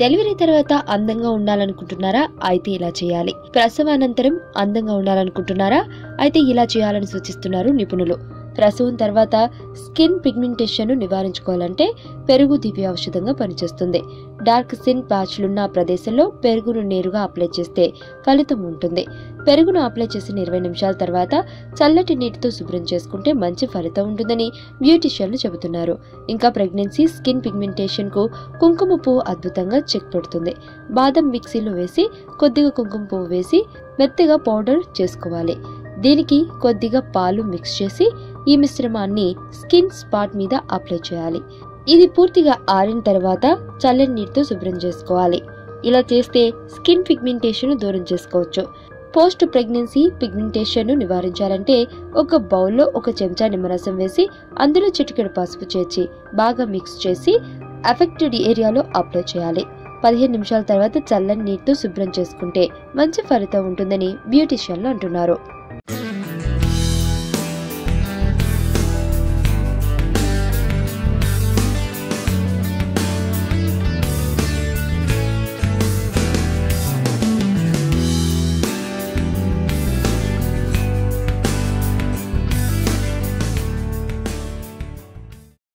Delivery తర్వాత అందంగా ఉండాలనుకుంటున్నారా? అయితే ఇలా చేయాలి. ప్రసవానంతరం అందంగా ఉండాలనుకుంటున్నారా? అయితే ఇలా చేయాలని సూచిస్తున్నారు నిపుణులు. ప్రసవం తర్వాత స్కిన్ పిగ్మెంటేషన్ను నివారించుకోవాలంటే పెరుగు దివ్య ఔషధంగా పనిచేస్తుంది. డార్క్ స్కిన్ ప్యాచ్లున్న ప్రదేశంలో పెరుగును నేరుగా అప్లై చేస్తే ఫలితం ఉంటుంది. పెరుగును అప్లై చేసిన ఇరవై నిమిషాల తర్వాత చల్లటి నీటితో శుభ్రం చేసుకుంటే మంచి ఫలితం ఉంటుందని బ్యూటిషియన్లు చెబుతున్నారు. ఇంకా ప్రెగ్నెన్సీ స్కిన్ పిగ్మెంటేషన్కు కుంకుమ పువ్వు అద్భుతంగా చెక్ పెడుతుంది. బాదం మిక్సీలో వేసి కొద్దిగా కుంకుమ పువ్వు వేసి మెత్తగా పౌడర్ చేసుకోవాలి. దీనికి కొద్దిగా పాలు మిక్స్ చేసి ఈ మిశ్రమాన్ని స్కిన్ స్పాట్ మీద అప్లై చేయాలి. ఇది పూర్తిగా ఆరిన తర్వాత చల్లని నీటితో శుభ్రం చేసుకోవాలి. ఇలా చేస్తే స్కిన్ పిగ్మెంటేషన్ దూరం చేసుకోవచ్చు. పోస్ట్ ప్రెగ్నెన్సీ పిగ్మెంటేషన్ నివారించాలంటే ఒక బౌల్లో ఒక చెంచా నిమ్మరసం వేసి అందులో చిటికెడు పసుపు చేర్చి బాగా మిక్స్ చేసి అఫెక్టెడ్ ఏరియాలో అప్లై చేయాలి. పదిహేను నిమిషాల తర్వాత చల్లని నీటితో శుభ్రం చేసుకుంటే మంచి ఫలితం ఉంటుందని బ్యూటిషియన్లు అంటున్నారు.